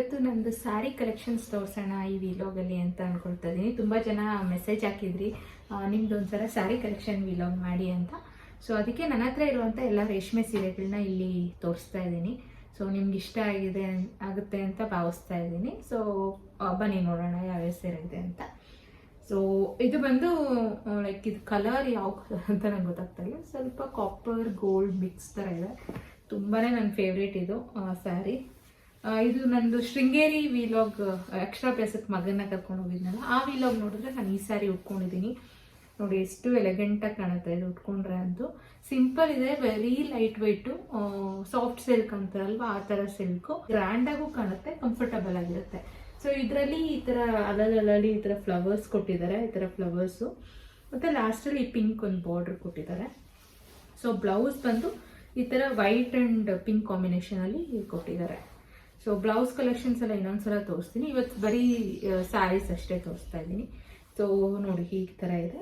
ಇವತ್ತು ನಮ್ದು ಸ್ಯಾರಿ ಕಲೆಕ್ಷನ್ಸ್ ತೋರಿಸೋಣ ಈ ವಿಲಾಗಲ್ಲಿ ಅಂತ ಅನ್ಕೊಳ್ತಾ ಇದ್ದೀನಿ ತುಂಬ ಜನ ಮೆಸೇಜ್ ಹಾಕಿದ್ರಿ ನಿಮ್ದು ಒಂಥರ ಸ್ಯಾರಿ ಕಲೆಕ್ಷನ್ ವಿಲಾಗ್ ಮಾಡಿ ಅಂತ. ಸೊ ಅದಕ್ಕೆ ನನ್ನ ಹತ್ರ ಇರುವಂಥ ಎಲ್ಲ ರೇಷ್ಮೆ ಸೀರೆಗಳನ್ನ ಇಲ್ಲಿ ತೋರಿಸ್ತಾ ಇದ್ದೀನಿ ಸೊ ನಿಮ್ಗೆ ಇಷ್ಟ ಆಗಿದೆ ಆಗುತ್ತೆ ಅಂತ ಭಾವಿಸ್ತಾ ಇದ್ದೀನಿ ಸೊ ಬನ್ನಿ ನೋಡೋಣ ಯಾವ್ಯಾವ ಸೀರೆ ಇದೆ ಅಂತ. ಸೊ ಇದು ಬಂದು ಲೈಕ್ ಇದು ಕಲರ್ ಯಾವ ಕಲರ್ ಅಂತ ನಂಗೆ ಗೊತ್ತಾಗ್ತಾ ಇಲ್ಲ. ಸ್ವಲ್ಪ ಕಾಪರ್ ಗೋಲ್ಡ್ ಮಿಕ್ಸ್ ಥರ ಇದೆ. ತುಂಬಾ ನನ್ನ ಫೇವ್ರೇಟ್ ಇದು ಸ್ಯಾರಿ ಇದು ನಂದು ಶೃಂಗೇರಿ ವಿಲಾಗ್ ಎಕ್ಸ್ಟ್ರಾ ಪ್ಲೇಸಕ್ಕೆ ಮಗನ ಕರ್ಕೊಂಡು ಹೋಗಿದ್ನಲ್ಲ, ಆ ವಿಲಾಗ್ ನೋಡಿದ್ರೆ ನಾನು ಈ ಸ್ಯಾರಿ ಉಟ್ಕೊಂಡಿದ್ದೀನಿ. ನೋಡಿ, ಎಷ್ಟು ಎಲೆಗೆಂಟಾಗಿ ಕಾಣುತ್ತೆ ಇದು ಉಟ್ಕೊಂಡ್ರೆ ಅಂತೂ. ಸಿಂಪಲ್ ಇದೆ very light weight soft silk ಅಂತಾರಲ್ವಾ ಆ ಥರ ಸಿಲ್ಕು ಗ್ರ್ಯಾಂಡಾಗೂ ಕಾಣುತ್ತೆ ಕಂಫರ್ಟಬಲ್ ಆಗಿರುತ್ತೆ. ಸೊ ಇದರಲ್ಲಿ ಈ ಥರ ಅಲ್ಲಲ್ಲಿ ಈ ಥರ ಫ್ಲವರ್ಸ್ ಕೊಟ್ಟಿದ್ದಾರೆ, ಈ ಥರ ಫ್ಲವರ್ಸು ಮತ್ತು ಲಾಸ್ಟಲ್ಲಿ ಪಿಂಕ್ ಒಂದು ಬಾರ್ಡರ್ ಕೊಟ್ಟಿದ್ದಾರೆ. ಸೊ ಬ್ಲೌಸ್ ಬಂದು ಈ ಥರ ವೈಟ್ ಆ್ಯಂಡ್ ಪಿಂಕ್ ಕಾಂಬಿನೇಷನಲ್ಲಿ ಕೊಟ್ಟಿದ್ದಾರೆ. ಸೊ ಬ್ಲೌಸ್ ಕಲೆಕ್ಷನ್ಸ್ ಎಲ್ಲ ಇನ್ನೊಂದ್ಸಲ ತೋರಿಸ್ತೀನಿ. ಇವತ್ತು ಬರೀ ಸ್ಯಾರೀಸ್ ಅಷ್ಟೇ ತೋರಿಸ್ತಾ ಇದ್ದೀನಿ. ಸೊ ನೋಡಿ ಈ ಥರ ಇದೆ.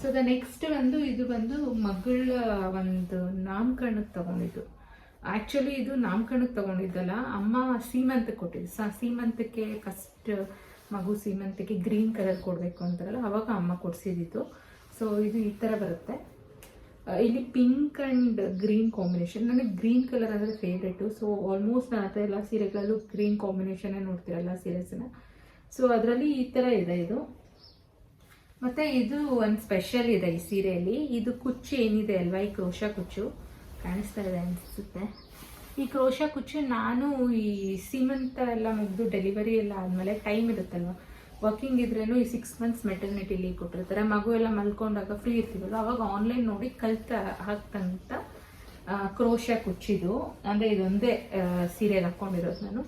ಸೊ ದ ನೆಕ್ಸ್ಟ್ ಒಂದು, ಇದು ಬಂದು ಮಗಳ, ಒಂದು ನಾಮಕರಣಕ್ಕೆ ತಗೊಂಡಿದ್ದು. ಆ್ಯಕ್ಚುಲಿ ಇದು ನಾಮಕರಣಕ್ಕೆ ತಗೊಂಡಿದ್ದಲ್ಲ. ಅಮ್ಮ ಸೀಮಂತಕ್ಕೆ ಕೊಟ್ಟಿದ್ದು. ಸ, ಸೀಮಂತಕ್ಕೆ ಫಸ್ಟ್ ಮಗು ಸೀಮಂತಕ್ಕೆ ಗ್ರೀನ್ ಕಲರ್ ಕೊಡಬೇಕು ಅಂತಾರಲ್ಲ, ಅವಾಗ ಅಮ್ಮ ಕೊಡಿಸಿದ್ದು ಸೊ ಇದು ಈ ಥರ ಬರುತ್ತೆ. ಇಲ್ಲಿ ಪಿಂಕ್ ಆ್ಯಂಡ್ ಗ್ರೀನ್ ಕಾಂಬಿನೇಷನ್ ನನಗೆ ಗ್ರೀನ್ ಕಲರ್ ಅಂದರೆ ಫೇವ್ರೇಟು ಸೊ ಆಲ್ಮೋಸ್ಟ್ ಆ ಥರ ಎಲ್ಲ ಸೀರೆಗಳಲ್ಲೂ ಗ್ರೀನ್ ಕಾಂಬಿನೇಷನ್ನೇ ನೋಡ್ತೀರಲ್ಲ ಸೀರೆಸನ್ನ ಸೊ ಅದರಲ್ಲಿ ಈ ಥರ ಇದೆ ಇದು. ಮತ್ತೆ ಇದು ಒಂದು ಸ್ಪೆಷಲ್ ಇದೆ ಈ ಸೀರೆಯಲ್ಲಿ. ಇದು ಕುಚ್ಚು ಏನಿದೆ ಅಲ್ವಾ? ಈ ಕ್ರೋಶ ಕುಚ್ಚು. ಕಾಣಿಸ್ತಾ ಇದೆ ಅನಿಸುತ್ತೆ. ಈ ಕ್ರೋಶ ಕುಚ್ಚು ನಾನು ಈ ಸೀಮಂತ ಎಲ್ಲ ಮುಗಿದು ಡೆಲಿವರಿ ಎಲ್ಲ ಆದಮೇಲೆ ಟೈಮ್ ಇರುತ್ತಲ್ವ? ವರ್ಕಿಂಗ್ ಇದ್ರೇನು ಈ ಸಿಕ್ಸ್ ಮಂತ್ಸ್ ಮೆಟರ್ನಿಟಿ ಲೀವ್ ಕೊಟ್ಟಿರ್ತಾರೆ. ಮಗು ಎಲ್ಲ ಮಲ್ಕೊಂಡಾಗ ಫ್ರೀ ಇರ್ತೀವಲ್ಲ ಅವಾಗ ಆನ್ಲೈನ್ ನೋಡಿ ಕಲ್ತ ಹಾಕ್ತಂತ ಕ್ರೋಶ ಕುಚ್ಚಿದು ಅಂದರೆ ಇದೊಂದೇ ಸೀರೆ ಹಾಕ್ಕೊಂಡಿರೋದು ನಾನು.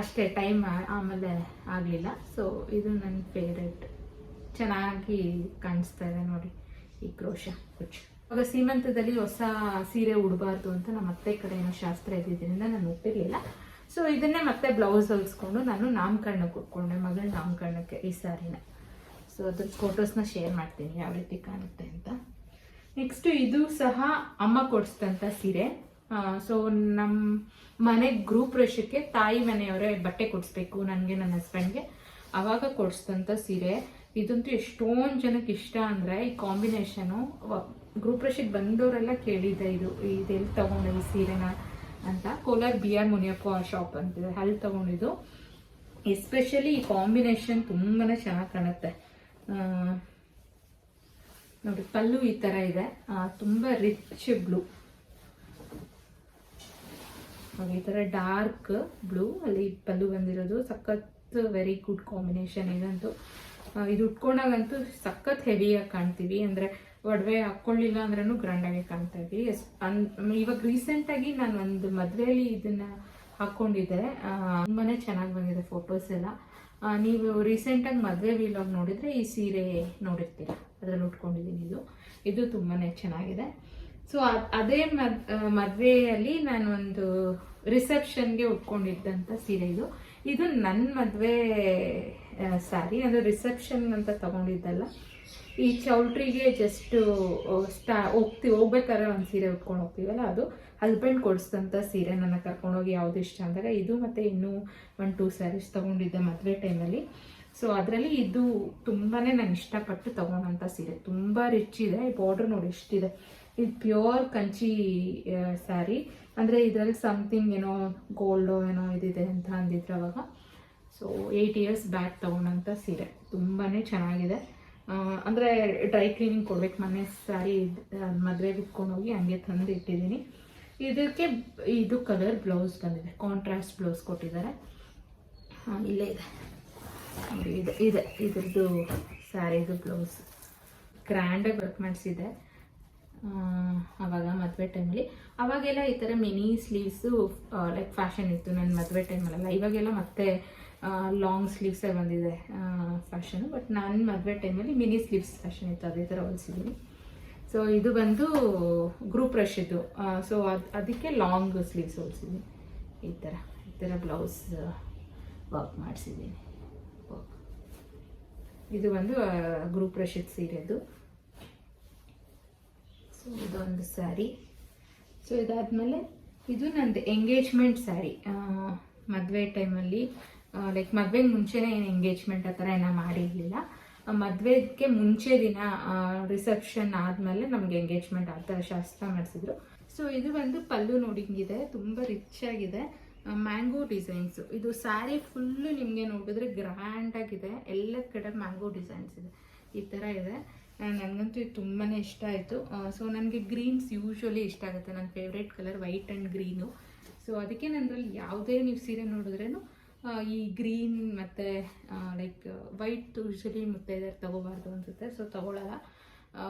ಅಷ್ಟೇ ಟೈಮ್ ಆಮೇಲೆ ಆಗಲಿಲ್ಲ. ಸೊ ಇದು ನನ್ನ ಫೇವ್ರೆಟ್ ಚೆನ್ನಾಗಿ ಕಾಣಿಸ್ತಾ ಇದೆ ನೋಡಿ ಈ ಕ್ರೋಶ ಕುಚ್ಚು. ಇವಾಗ ಸೀಮಂತದಲ್ಲಿ ಹೊಸ ಸೀರೆ ಉಡಬಾರ್ದು ಅಂತ ನಮ್ಮ ಅತ್ತೆ ಕಡೆ ಏನೋ ಶಾಸ್ತ್ರ ಇದ್ದಿದ್ದರಿಂದ ನಾನು ಒಪ್ಪಿರಲಿಲ್ಲ ಸೊ ಇದನ್ನೇ ಮತ್ತೆ ಬ್ಲೌಸ್ ಹೊಲಿಸ್ಕೊಂಡು ನಾನು ನಾಮಕರಣಕ್ಕೆ ಕೊಟ್ಕೊಂಡೆ, ಮಗಳ ನಾಮಕರಣಕ್ಕೆ ಈ ಸಾರಿನ. ಸೊ ಅದ್ರ ಫೋಟೋಸ್ನ ಶೇರ್ ಮಾಡ್ತೀನಿ, ಯಾವ ರೀತಿ ಕಾಣುತ್ತೆ ಅಂತ. ನೆಕ್ಸ್ಟ್ ಇದು ಸಹ ಅಮ್ಮ ಕೊಡಿಸಿದಂಥ ಸೀರೆ. ಸೊ ನಮ್ಮ ಮನೆ ಗ್ರೂಪ್ ರಶಕ್ಕೆ ತಾಯಿ ಮನೆಯವರೇ ಬಟ್ಟೆ ಕೊಡಿಸ್ಬೇಕು, ನನಗೆ, ನನ್ನ ಹಸ್ಬೆಂಡ್ಗೆ ಅವಾಗ ಕೊಡಿಸಿದಂಥ ಸೀರೆ. ಇದಂತೂ ಎಷ್ಟೊಂದು ಜನಕ್ಕೆ ಇಷ್ಟ ಅಂದರೆ, ಈ ಕಾಂಬಿನೇಷನು ಗ್ರೂಪ್ ರಶಕ್ಕೆ ಬಂದವರೆಲ್ಲ ಕೇಳಿದ್ದೆ ಇದು ಇದೆಲ್ಲಿ ತಗೊಂಡೆ ಈ ಸೀರೆನ? ಅಂತ Kolar B R Muniyappa shop ಅಂತಿದೆ ಅಲ್ಲಿ ತಗೊಂಡಿದ್ದು. ಎಸ್ಪೆಷಲಿ ಈ ಕಾಂಬಿನೇಷನ್ ತುಂಬಾ ಚೆನ್ನಾಗಿ ಕಾಣುತ್ತೆ. ನೋಡಿ ಪಲ್ಲು ಈ ತರ ಇದೆ. ತುಂಬ ರಿಚ್ ಬ್ಲೂ ಈ ತರ ಡಾರ್ಕ್ ಬ್ಲೂ ಅಲ್ಲಿ ಪಲ್ಲು ಬಂದಿರೋದು. ಸಖತ್ ವೆರಿ ಗುಡ್ ಕಾಂಬಿನೇಷನ್ ಇದಂತೂ. ಇದು ಉಟ್ಕೊಂಡಾಗಂತೂ ಸಖತ್ ಹೆವಿಯಾಗಿ ಕಾಣ್ತೀವಿ. ಅಂದ್ರೆ ಒಡವೆ ಹಾಕೊಳ್ಳಿಲ್ಲ ಅಂದ್ರೂ ಗ್ರ್ಯಾಂಡಾಗಿ ಕಾಣ್ತಾ ಇದ್ವಿ. ಎಸ್ ಅನ್ ಇವಾಗ ರೀಸೆಂಟಾಗಿ ನಾನು ಒಂದು ಮದುವೆಯಲ್ಲಿ ಇದನ್ನ ಹಾಕೊಂಡಿದ್ದೆ. ತುಂಬಾ ಚೆನ್ನಾಗಿ ಬಂದಿದೆ ಫೋಟೋಸ್ ಎಲ್ಲ. ನೀವು ರೀಸೆಂಟಾಗಿ ಮದುವೆ ವಿಲಾಗ್ ನೋಡಿದರೆ ಈ ಸೀರೆ ನೋಡಿರ್ತೀರ? ಅದರಲ್ಲಿ ಉಟ್ಕೊಂಡಿದ್ದೀನಿ ಇದು. ಇದು ತುಂಬಾ ಚೆನ್ನಾಗಿದೆ. ಸೊ ಅದೇ ಮದ್ ಮದುವೆಯಲ್ಲಿ ನಾನು ಒಂದು ರಿಸೆಪ್ಷನ್ಗೆ ಉಟ್ಕೊಂಡಿದ್ದಂಥ ಸೀರೆ ಇದು. ಇದು ನನ್ನ ಮದುವೆ ಸ್ಯಾರಿ ಅದು ರಿಸೆಪ್ಷನ್ ಅಂತ ತಗೊಂಡಿದ್ದಲ್ಲ. ಈ ಚೌಲ್ಟ್ರಿಗೆ ಜಸ್ಟ್ ಸ್ಟಾ ಹೋಗ್ತೀವಿ ಹೋಗ್ಬೇಕಾದ್ರೆ ಒಂದು ಸೀರೆ ಉಟ್ಕೊಂಡು ಹೋಗ್ತೀವಲ್ಲ ಅದು? ಹಸ್ಬೆಂಡ್ ಕೊಡಿಸಿದಂಥ ಸೀರೆ ನನ್ನ ಕರ್ಕೊಂಡೋಗಿ ಯಾವುದು ಇಷ್ಟ ಅಂದಾಗ ಇದು ಮತ್ತು ಇನ್ನೂ ಒಂದು ಟೂ ಸ್ಯಾರೀಸ್ ತೊಗೊಂಡಿದ್ದೆ ಮದುವೆ ಟೈಮಲ್ಲಿ ಸೊ ಅದರಲ್ಲಿ ಇದು ತುಂಬಾ ನಾನು ಇಷ್ಟಪಟ್ಟು ತೊಗೊಂಡಂಥ ಸೀರೆ. ತುಂಬ ರಿಚ್ ಇದೆ. ಬಾರ್ಡ್ರ್ ನೋಡಿ ಎಷ್ಟಿದೆ. ಇದು ಪ್ಯೂರ್ ಕಂಚಿ ಸ್ಯಾರಿ ಅಂದರೆ ಇದರಲ್ಲಿ ಸಮಥಿಂಗ್ ಏನೋ ಗೋಲ್ಡೋ ಏನೋ ಇದಿದೆ ಅಂತ ಅಂದಿದ್ರು ಅವಾಗ. ಸೊ ಏಯ್ಟ್ ಇಯರ್ಸ್ ಬ್ಯಾಕ್ ತೊಗೊಂಡಂಥ ಸೀರೆ. ತುಂಬಾ ಚೆನ್ನಾಗಿದೆ. ಅಂದ್ರೆ ಡ್ರೈ ಕ್ಲೀನಿಂಗ್ ಕೊಡ್ಬೇಕು. ಮನೆ ಸ್ಯಾರಿ ಮದುವೆಗೆ ಹೋಗಿ ಹಂಗೆ ತಂದು ಇಟ್ಟಿದ್ದೀನಿ. ಇದಕ್ಕೆ ಇದು ಕಲರ್ ಬ್ಲೌಸ್ ಬಂದಿದೆ. ಕಾಂಟ್ರಾಸ್ಟ್ ಬ್ಲೌಸ್ ಕೊಟ್ಟಿದ್ದಾರೆ. ಇಲ್ಲೇ ಇದೆ. ಇದೆ ಇದೆ, ಇದ್ರದ್ದು ಸ್ಯಾರಿದು ಬ್ಲೌಸ್ ಗ್ರ್ಯಾಂಡಾಗಿ ವರ್ಕ್ ಮಾಡಿಸಿದೆ ಅವಾಗ ಮದುವೆ ಟೈಮಲ್ಲಿ ಅವಾಗೆಲ್ಲ ಈ ಥರ ಮಿನಿ ಸ್ಲೀವ್ಸು ಲೈಕ್ ಫ್ಯಾಷನ್ ಇತ್ತು. ನನ್ನ ಮದುವೆ ಟೈಮಲ್ಲೆಲ್ಲ ಇವಾಗೆಲ್ಲ ಮತ್ತೆ ಲಾಂಗ್ ಸ್ಲೀವ್ಸೇ ಬಂದಿದೆ ಫ್ಯಾಷನು ಬಟ್ ನಾನು ಮದುವೆ ಟೈಮಲ್ಲಿ ಮಿನಿ ಸ್ಲೀವ್ಸ್ ಫ್ಯಾಷನ್ ಇತ್ತು ಅದೇ ಥರ ಹೊಲಿಸಿದ್ದೀನಿ ಸೊ ಇದು ಬಂದು ಗ್ರೂಪ್ ರಶ್ ಇದು ಸೊ ಅದು, ಅದಕ್ಕೆ ಲಾಂಗ್ ಸ್ಲೀವ್ಸ್ ಹೊಲಿಸಿದ್ದೀನಿ ಈ ಥರ ಈ ಥರ ಬ್ಲೌಸ್ ವರ್ಕ್ ಮಾಡಿಸಿದ್ದೀನಿ ಇದು ಬಂದು ಗ್ರೂಪ್ ರಶಿದ್ ಸೀರೆದು ಸೊ ಇದೊಂದು ಸ್ಯಾರಿ ಸೊ ಇದಾದಮೇಲೆ ಇದು ನಂದು ಎಂಗೇಜ್ಮೆಂಟ್ ಸ್ಯಾರಿ ಮದುವೆ ಟೈಮಲ್ಲಿ ಲೈಕ್ ಮದುವೆಗೆ ಮುಂಚೆನೇ ಏನು ಎಂಗೇಜ್ಮೆಂಟ್ ಆ ಥರ ಏನೋ ಮಾಡಿರಲಿಲ್ಲ. ಮದುವೆಗೆ ಮುಂಚೆ ದಿನ ರಿಸೆಪ್ಷನ್ ಆದಮೇಲೆ ನಮಗೆ ಎಂಗೇಜ್ಮೆಂಟ್ ಆ ಥರ ಶಾಸ್ತ್ರ ಮಾಡಿಸಿದ್ರು. ಸೊ ಇದು ಒಂದು ಪಲ್ಲು ನೋಡಿಂಗಿದೆ ತುಂಬ ರಿಚ್ ಆಗಿದೆ. ಮ್ಯಾಂಗೋ ಡಿಸೈನ್ಸು ಇದು ಸ್ಯಾರಿ ಫುಲ್ಲು ನಿಮಗೆ ನೋಡಿದ್ರೆ ಗ್ರ್ಯಾಂಡ್ ಆಗಿದೆ. ಎಲ್ಲ ಕಡೆ ಮ್ಯಾಂಗೋ ಡಿಸೈನ್ಸ್ ಇದೆ. ಈ ಥರ ಇದೆ. ನನಗಂತೂ ಇದು ತುಂಬಾ ಇಷ್ಟ ಆಯಿತು. ಸೊ ನನಗೆ ಗ್ರೀನ್ಸ್ ಯೂಶ್ವಲಿ ಇಷ್ಟ ಆಗುತ್ತೆ. ನನ್ನ favourite colour white and green so ಅದಕ್ಕೆ ನನ್ನಲ್ಲಿ ಯಾವುದೇ ನೀವು ಸೀರೆ ನೋಡಿದ್ರೇನು ಆ, ಈ ಗ್ರೀನ್ ಮತ್ತು ಲೈಕ್ ವೈಟ್ ಯೂಶ್ವಲಿ ಮುತ್ತೈದರ್ ತೊಗೋಬಾರ್ದು ಅನಿಸುತ್ತೆ ಸೊ ತೊಗೊಳಲ್ಲ.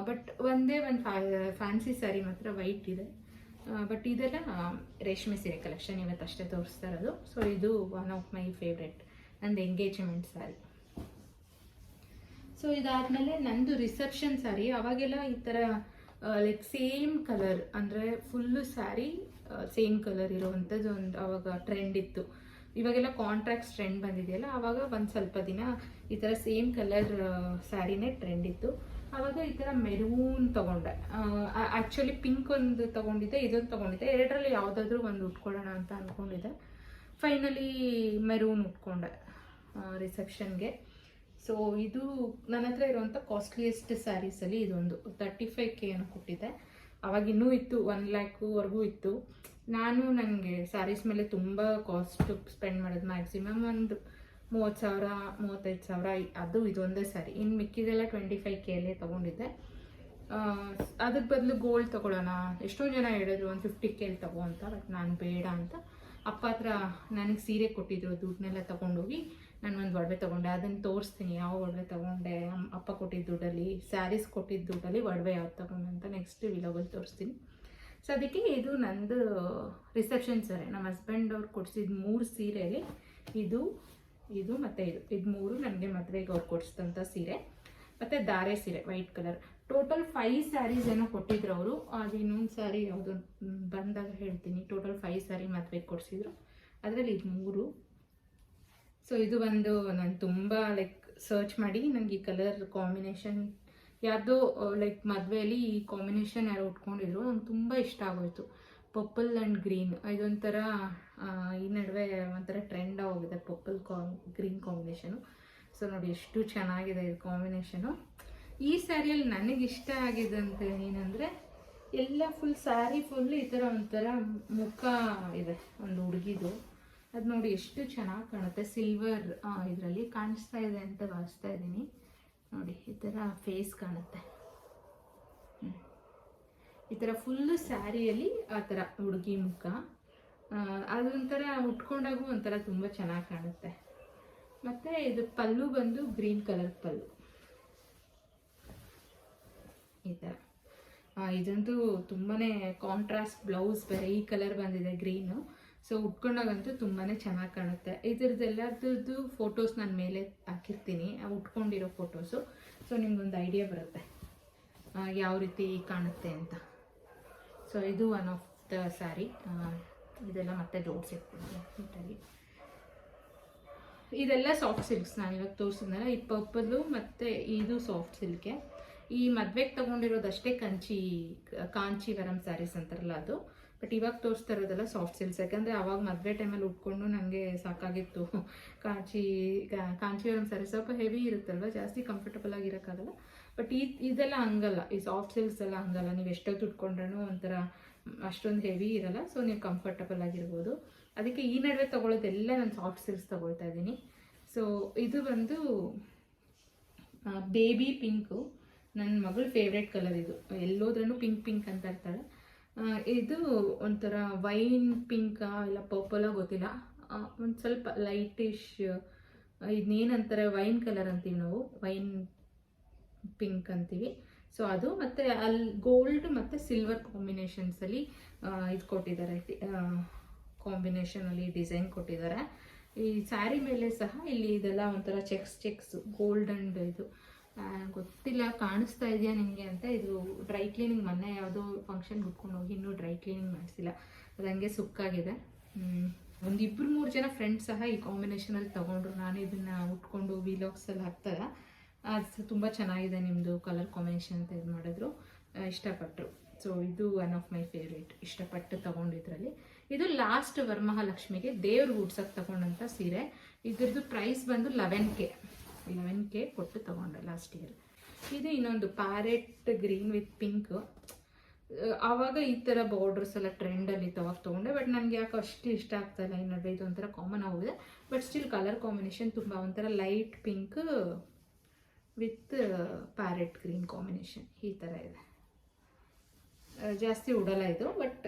ಬಟ್ ಒಂದೇ ಒಂದು ಫ್ಯಾನ್ಸಿ ಸ್ಯಾರಿ ಮಾತ್ರ ವೈಟ್ ಇದೆ. ಬಟ್ ಇದೆಲ್ಲ ರೇಷ್ಮೆ ಸೀರೆ ಕಲೆಕ್ಷನ್ ಇವತ್ತು ಅಷ್ಟೇ ತೋರಿಸ್ತಾ ಇರೋದು. ಸೊ ಇದು ಒನ್ ಆಫ್ ಮೈ ಫೇವ್ರೆಟ್ ನಂದು ಎಂಗೇಜ್ಮೆಂಟ್ ಸ್ಯಾರಿ ಸೊ ಇದಾದಮೇಲೆ ನಂದು ರಿಸೆಪ್ಷನ್ ಸ್ಯಾರಿ ಅವಾಗೆಲ್ಲ ಈ ಥರ ಲೈಕ್ ಸೇಮ್ ಕಲರ್ ಅಂದರೆ ಫುಲ್ಲು ಸ್ಯಾರಿ ಸೇಮ್ ಕಲರ್ ಇರೋವಂಥದ್ದು ಒಂದು ಅವಾಗ ಟ್ರೆಂಡ್ ಇತ್ತು. ಇವಾಗೆಲ್ಲ ಕಾಂಟ್ರಾಕ್ಟ್ಸ್ ಟ್ರೆಂಡ್ ಬಂದಿದೆಯಲ್ಲ, ಆವಾಗ ಒಂದು ಸ್ವಲ್ಪ ದಿನ ಈ ಥರ ಸೇಮ್ ಕಲರ್ ಸ್ಯಾರಿನೇ ಟ್ರೆಂಡ್ ಇತ್ತು. ಆವಾಗ ಈ ಥರ ಮೆರೂನ್ ತೊಗೊಂಡೆ. ಆ್ಯಕ್ಚುಲಿ ಪಿಂಕ್ ಒಂದು ತೊಗೊಂಡಿದ್ದೆ, ಇದೊಂದು ತೊಗೊಂಡಿದ್ದೆ. ಎರಡರಲ್ಲಿ ಯಾವುದಾದ್ರೂ ಒಂದು ಉಟ್ಕೊಳ್ಳೋಣ ಅಂತ ಅಂದ್ಕೊಂಡಿದ್ದೆ ಫೈನಲಿ ಮೆರೂನ್ ಉಟ್ಕೊಂಡೆ ರಿಸೆಪ್ಷನ್ಗೆ ಸೊ ಇದು ನನ್ನ ಹತ್ರ ಇರುವಂಥ ಕಾಸ್ಟ್ಲಿಯೆಸ್ಟ್ ಸ್ಯಾರೀಸಲ್ಲಿ ಇದೊಂದು. ತರ್ಟಿ ಫೈವ್ ಕೆ ಏನೋ ಕೊಟ್ಟಿದ್ದೆ. ಅವಾಗ ಇನ್ನೂ ಇತ್ತು ಒನ್ ಲ್ಯಾಕ್ವರೆಗೂ ಇತ್ತು. ನಾನು ನನಗೆ ಸ್ಯಾರೀಸ್ ಮೇಲೆ ತುಂಬ ಕಾಸ್ಟ್ ಸ್ಪೆಂಡ್ ಮಾಡೋದು ಮ್ಯಾಕ್ಸಿಮಮ್ ಒಂದು ಮೂವತ್ತು ಸಾವಿರ, ಮೂವತ್ತೈದು ಸಾವಿರ ಅದು ಇದೊಂದೇ ಸ್ಯಾರಿ ಇನ್ನು ಮಿಕ್ಕಿದೆಲ್ಲ ಟ್ವೆಂಟಿ ಫೈವ್ ಕೆಲೇ ತೊಗೊಂಡಿದ್ದೆ. ಅದಕ್ಕೆ ಬದಲು ಗೋಲ್ಡ್ ತೊಗೊಳ್ಳೋಣ. ಎಷ್ಟೋ ಜನ ಹೇಳಿದ್ರು ಒಂದು ಫಿಫ್ಟಿ ಕೆಲ್ ತಗೋ ಅಂತ ಬಟ್ ನಾನು ಬೇಡ ಅಂತ. ಅಪ್ಪ ಹತ್ರ ನನಗೆ ಸೀರೆ ಕೊಟ್ಟಿದ್ರು ದುಡ್ಡನ್ನೆಲ್ಲ ತೊಗೊಂಡೋಗಿ ನಾನು ಒಂದು ಒಡವೆ ತೊಗೊಂಡೆ. ಅದನ್ನು ತೋರಿಸ್ತೀನಿ, ಯಾವ ಒಡವೆ ತೊಗೊಂಡೆ. ಅಪ್ಪ ಕೊಟ್ಟಿದ್ದ ದುಡ್ಡಲ್ಲಿ ಸ್ಯಾರೀಸ್ ಕೊಟ್ಟಿದ್ದ ದುಡ್ಡಲ್ಲಿ ಒಡವೆ ಯಾವ್ದು ತೊಗೊಂಡೆ ಅಂತ ನೆಕ್ಸ್ಟ್ ವಿಲೋಗಲ್ಲಿ ತೋರಿಸ್ತೀನಿ. ಸೊ ಅದಕ್ಕೆ ಇದು ನಂದು ರಿಸೆಪ್ಷನ್ ಸರಿ ನಮ್ಮ ಹಸ್ಬೆಂಡ್ ಅವ್ರು ಕೊಡಿಸಿದ ಮೂರು ಸೀರೆಯಲ್ಲಿ ಇದು ಇದು ಮತ್ತು ಇದು. ಇದು ಮೂರು ನನಗೆ ಮದುವೆಗೆ ಅವ್ರು ಕೊಡಿಸಿದಂಥ ಸೀರೆ. ಮತ್ತು ಧಾರೆ ಸೀರೆ white colour total five saris ಏನೋ ಕೊಟ್ಟಿದ್ರು ಅವರು. ಅದು ಇನ್ನೊಂದು ಸ್ಯಾರಿ ಯಾವುದು ಬಂದಾಗ ಹೇಳ್ತೀನಿ. ಟೋಟಲ್ ಫೈವ್ ಸ್ಯಾರಿ ಮದುವೆಗೆ ಕೊಡಿಸಿದ್ರು. ಅದರಲ್ಲಿ ಇದು ಮೂರು. ಸೊ ಇದು ಒಂದು ನಾನು ತುಂಬ ಲೈಕ್ ಸರ್ಚ್ ಮಾಡಿ. ನನಗೆ ಈ ಕಲರ್ ಕಾಂಬಿನೇಷನ್ ಯಾವುದೋ ಲೈಕ್ ಮದುವೆಯಲ್ಲಿ ಈ ಕಾಂಬಿನೇಷನ್ ಯಾರು ಉಟ್ಕೊಂಡಿದ್ರು, ನಂಗೆ ತುಂಬ ಇಷ್ಟ ಆಗೋಯ್ತು. ಪಪ್ಪಲ್ ಆ್ಯಂಡ್ ಗ್ರೀನ್ ಇದೊಂಥರ ಈ ನಡುವೆ ಒಂಥರ ಟ್ರೆಂಡ್ ಆಗೋಗಿದೆ ಪಪ್ಪಲ್ ಕಾ ಗ್ರೀನ್ ಕಾಂಬಿನೇಷನು ಸೊ ನೋಡಿ, ಎಷ್ಟು ಚೆನ್ನಾಗಿದೆ ಇದು ಕಾಂಬಿನೇಷನು ಈ ಸ್ಯಾರಿಯಲ್ಲಿ ನನಗೆ ಇಷ್ಟ ಆಗಿದ್ದಂತೆ ಏನಂದರೆ, ಎಲ್ಲ ಫುಲ್ ಸ್ಯಾರಿ ಫುಲ್ ಈ ಥರ ಒಂಥರ ಮುಖ ಇದೆ, ಒಂದು ಹುಡುಗಿದು ಅದು ನೋಡಿ ಎಷ್ಟು ಚೆನ್ನಾಗಿ ಕಾಣುತ್ತೆ. ಸಿಲ್ವರ್ ಇದರಲ್ಲಿ ಕಾಣಿಸ್ತಾ ಇದೆ ಅಂತ ಭಾವಿಸ್ತಾ ಇದ್ದೀನಿ. ನೋಡಿ, ಈ ಥರ ಫೇಸ್ ಕಾಣುತ್ತೆ. ಈ ಥರ ಫುಲ್ಲು ಸ್ಯಾರಿಯಲ್ಲಿ ಆ ಥರ ಹುಡುಗಿ ಮುಖ. ಅದೊಂಥರ ಉಟ್ಕೊಂಡಾಗೂ ಒಂಥರ ತುಂಬ ಚೆನ್ನಾಗಿ ಕಾಣುತ್ತೆ. ಮತ್ತು ಇದು ಪಲ್ಲು ಬಂದು ಗ್ರೀನ್ ಕಲರ್ ಪಲ್ಲು. ಈ ಥರ ಇದಂತೂ ತುಂಬಾ ಕಾಂಟ್ರಾಸ್ಟ್ ಬ್ಲೌಸ್ ಬೇರೆ ಈ ಕಲರ್ ಬಂದಿದೆ ಗ್ರೀನು ಸೊ ಉಟ್ಕೊಂಡಾಗಂತೂ ತುಂಬಾ ಚೆನ್ನಾಗಿ ಕಾಣುತ್ತೆ. ಎಲ್ಲರದ್ದು ಫೋಟೋಸ್ ನಾನು ಮೇಲೆ ಹಾಕಿರ್ತೀನಿ. ಉಟ್ಕೊಂಡಿರೋ ಫೋಟೋಸು ಸೊ ನಿಮ್ಗೊಂದು ಐಡಿಯಾ ಬರುತ್ತೆ. ಯಾವ ರೀತಿ ಕಾಣುತ್ತೆ ಅಂತ. ಸೊ ಇದು ಒನ್ ಆಫ್ ದ ಸ್ಯಾರಿ ಇದೆಲ್ಲ ಮತ್ತೆ ಜೋಡಿಸಿರ್ತೀನಿ ಇದೆಲ್ಲ ಸಾಫ್ಟ್ ಸಿಲ್ಕ್ಸ್ ನಾನು ಇವಾಗ ತೋರಿಸಿದ್ನಲ್ಲ, ಈ ಪರ್ಪಲ್ಲು ಮತ್ತು ಇದು ಸಾಫ್ಟ್ ಸಿಲ್ಕೆ ಈ ಮದ್ವೆಗೆ ತೊಗೊಂಡಿರೋದಷ್ಟೇ ಕಂಚಿ ಕಾಂಚಿವರಂ ಸ್ಯಾರೀಸ್ ಅಂತಾರಲ್ಲ ಅದು. ಬಟ್ ಇವಾಗ ತೋರಿಸ್ತಾ ಇರೋದಲ್ಲ ಸಾಫ್ಟ್ ಸಿಲ್ಕ್ಸ್ ಯಾಕಂದರೆ ಅವಾಗ ಮದುವೆ ಟೈಮಲ್ಲಿ ಉಟ್ಕೊಂಡು ನನಗೆ ಸಾಕಾಗಿತ್ತು. ಕಾಂಚಿ ಕಾಂಚಿವರಂ ಸರಿ ಸ್ವಲ್ಪ ಹೆವಿ ಇರುತ್ತಲ್ವ? ಜಾಸ್ತಿ ಕಂಫರ್ಟಬಲ್ ಆಗಿರೋಕ್ಕಾಗಲ್ಲ ಬಟ್ ಈ, ಇದೆಲ್ಲ ಹಂಗಲ್ಲ. ಈ ಸಾಫ್ಟ್ ಸಿಲ್ಕ್ಸ್ ಎಲ್ಲ ಹಂಗಲ್ಲ. ನೀವು ಎಷ್ಟೊತ್ತು ಉಟ್ಕೊಂಡ್ರೂ ಒಂಥರ ಅಷ್ಟೊಂದು ಹೆವಿ ಇರಲ್ಲ. ಸೊ ನೀವು ಕಂಫರ್ಟಬಲ್ ಆಗಿರ್ಬೋದು. ಅದಕ್ಕೆ ಈ ನಡುವೆ ತೊಗೊಳ್ಳೋದೆಲ್ಲ ನಾನು ಸಾಫ್ಟ್ ಸಿಲ್ಕ್ಸ್ ತೊಗೊಳ್ತಾ ಇದ್ದೀನಿ. ಸೊ ಇದು ಬಂದು ಬೇಬಿ ಪಿಂಕು ನನ್ನ ಮಗಳ ಫೇವ್ರೇಟ್ ಕಲರ್ ಇದು. ಎಲ್ಲೋದ್ರೂ ಪಿಂಕ್ ಪಿಂಕ್ ಅಂತ ಇರ್ತಾಳೆ. ಇದು ಒಂಥರ ವೈನ್, ಪಿಂಕ, ಇಲ್ಲ ಪರ್ಪಲ ಗೊತ್ತಿಲ್ಲ. ಒಂದು ಸ್ವಲ್ಪ ಲೈಟಿಶ್ ಇದನ್ನೇನಂತಾರೆ ವೈನ್ ಕಲರ್ ಅಂತೀವಿ ನಾವು, ವೈನ್, ಪಿಂಕ್ ಅಂತೀವಿ. ಸೊ ಅದು ಮತ್ತು ಅಲ್ಲಿ ಗೋಲ್ಡ್ ಮತ್ತು ಸಿಲ್ವರ್ ಕಾಂಬಿನೇಷನ್ಸಲ್ಲಿ ಇದು ಕೊಟ್ಟಿದ್ದಾರೆ. ಕಾಂಬಿನೇಷನಲ್ಲಿ ಡಿಸೈನ್ ಕೊಟ್ಟಿದ್ದಾರೆ. ಈ ಸ್ಯಾರಿ ಮೇಲೆ ಸಹ ಇಲ್ಲಿ ಇದೆಲ್ಲ ಒಂಥರ ಚೆಕ್ಸ್ ಚೆಕ್ಸ್, ಗೋಲ್ಡ್ ಆ್ಯಂಡ್ ಇದು. ಗೊತ್ತಿಲ್ಲ, ಕಾಣಿಸ್ತಾ ಇದೆಯಾ ನಿಮಗೆ ಅಂತ ಇದು ಡ್ರೈ ಕ್ಲೀನಿಂಗ್ ಮೊನ್ನೆ ಯಾವುದೋ ಫಂಕ್ಷನ್ ಬಿಟ್ಕೊಂಡು ಹೋಗಿ ಇನ್ನೂ ಡ್ರೈ ಕ್ಲೀನಿಂಗ್ ಮಾಡಿಸಿಲ್ಲ. ಅದು ಸುಕ್ಕಾಗಿದೆ. ಒಂದು ಇಬ್ಬರು ಮೂರು ಜನ ಫ್ರೆಂಡ್ಸ್ ಸಹ ಈ ಕಾಂಬಿನೇಷನಲ್ಲಿ ತೊಗೊಂಡ್ರು. ನಾನು ಇದನ್ನು ಉಟ್ಕೊಂಡು ವಿಲಾಗ್ಸಲ್ಲಿ ಹಾಕ್ತಾರೆ ಅದು ತುಂಬ ಚೆನ್ನಾಗಿದೆ ನಿಮ್ಮದು ಕಲರ್ ಕಾಂಬಿನೇಷನ್ ಅಂತ ಇದು ಮಾಡಿದ್ರು. ಇಷ್ಟಪಟ್ಟರು ಸೊ ಇದು ಒನ್ ಆಫ್ ಮೈ ಫೇವ್ರೇಟ್ ಇಷ್ಟಪಟ್ಟು ತೊಗೊಂಡಿದ್ರಲ್ಲಿ ಇದು ಲಾಸ್ಟ್ ವರಮಹಾಲಕ್ಷ್ಮಿಗೆ ದೇವ್ರ ಗುಡ್ಸಕ್ಕೆ ತೊಗೊಂಡಂಥ ಸೀರೆ. ಇದ್ರದ್ದು ಪ್ರೈಸ್ ಬಂದು ಲೆವೆನ್ ಕೆ ಲೆವೆನ್ ಕೆ ಕೊಟ್ಟು ತಗೊಂಡೆ ಲಾಸ್ಟ್ ಇಯರ್ ಇದು ಇನ್ನೊಂದು ಪ್ಯಾರೆಟ್ ಗ್ರೀನ್ ವಿತ್ ಪಿಂಕ್ ಆವಾಗ ಈ ಥರ ಬಾರ್ಡರ್ಸ್ ಎಲ್ಲ ಟ್ರೆಂಡಲ್ಲಿ ಅವಾಗ ತೊಗೊಂಡೆ ಬಟ್ ನನಗೆ ಯಾಕೆ ಅಷ್ಟು ಇಷ್ಟ ಆಗ್ತಾ ಇಲ್ಲ ಇನ್ನೊಂದು ಇದು ಒಂಥರ ಕಾಮನ್ ಆಗಿದೆ ಬಟ್ ಸ್ಟಿಲ್ ಕಲರ್ ಕಾಂಬಿನೇಷನ್ ತುಂಬ ಒಂಥರ light pink with parrot green combination ಈ ಥರ ಇದೆ. ಜಾಸ್ತಿ ಉಡಲ್ಲ ಇದು ಬಟ್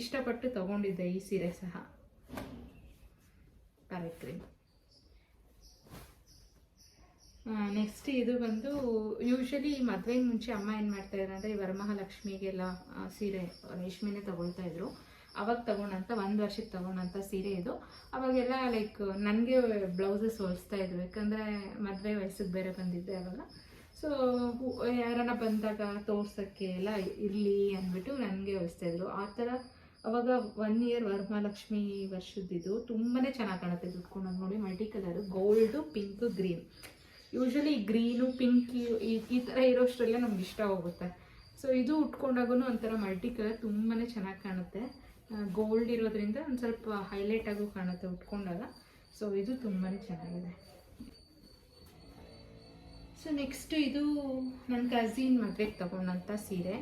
ಇಷ್ಟಪಟ್ಟು ತಗೊಂಡಿದ್ದೆ ಈ ಸೀರೆ ಸಹ. ಪ್ಯಾರೆಟ್ ಗ್ರೀನ್ ನೆಕ್ಸ್ಟ್ ಇದು ಬಂದು ಯೂಶಲಿ ಮದುವೆಗೆ ಮುಂಚೆ ಅಮ್ಮ ಏನು ಮಾಡ್ತಾ ಇದ್ರು ಅಂದರೆ ಈ ವರಮಹಾಲಕ್ಷ್ಮಿಗೆಲ್ಲ ಸೀರೆ, ರೇಷ್ಮೆನೇ ತೊಗೊಳ್ತಾ ಇದ್ರು. ಅವಾಗ ತೊಗೊಂಡಂಥ ಒಂದು ವರ್ಷಕ್ಕೆ ತೊಗೊಂಡಂಥ ಸೀರೆ ಇದು. ಅವಾಗೆಲ್ಲ ಲೈಕ್ ನನಗೆ ಬ್ಲೌಸಸ್ ಹೊಲಿಸ್ತಾ ಇದ್ರು. ಯಾಕಂದರೆ ಮದುವೆ ವಯಸ್ಸಿಗೆ ಬೇರೆ ಬಂದಿದ್ದೆ ಅವಾಗ. ಸೊ ಯಾರನ್ನ ಬಂದಾಗ ತೋರ್ಸೋಕ್ಕೆ ಎಲ್ಲ ಇರಲಿ ಅಂದ್ಬಿಟ್ಟು ನನಗೆ ಹೊಲಿಸ್ತಾ ಇದ್ರು. ಆ ಥರ ಅವಾಗ ಒನ್ ಇಯರ್ ವರಮಹಾಲಕ್ಷ್ಮಿ ವರ್ಷದ್ದಿದ್ದು ತುಂಬಾ ಚೆನ್ನಾಗಿ ಕಾಣುತ್ತೆ. ದುಡ್ಕೊಂಡು ನೋಡಿ multi colour gold pink green usually green pink ಈ ಥರ ಇರೋಷ್ಟರಲ್ಲೇ ನಮ್ಗೆ ಇಷ್ಟ ಹೋಗುತ್ತೆ. ಸೊ ಇದು ಉಟ್ಕೊಂಡಾಗೂ ಒಂಥರ ಮಲ್ಟಿ ಕಲರ್ ತುಂಬಾ ಚೆನ್ನಾಗಿ ಕಾಣುತ್ತೆ. ಗೋಲ್ಡ್ ಇರೋದ್ರಿಂದ ಒಂದು ಸ್ವಲ್ಪ ಹೈಲೈಟ್ ಆಗು ಕಾಣುತ್ತೆ ಉಟ್ಕೊಂಡಾಗ. ಸೊ ಇದು ತುಂಬಾ ಚೆನ್ನಾಗಿದೆ. ಸೊ ನೆಕ್ಸ್ಟ್ ಇದು ನನ್ನ ಕಸಿನ್ ಮದುವೆಗೆ ತಗೊಂಡಂಥ ಸೀರೆ.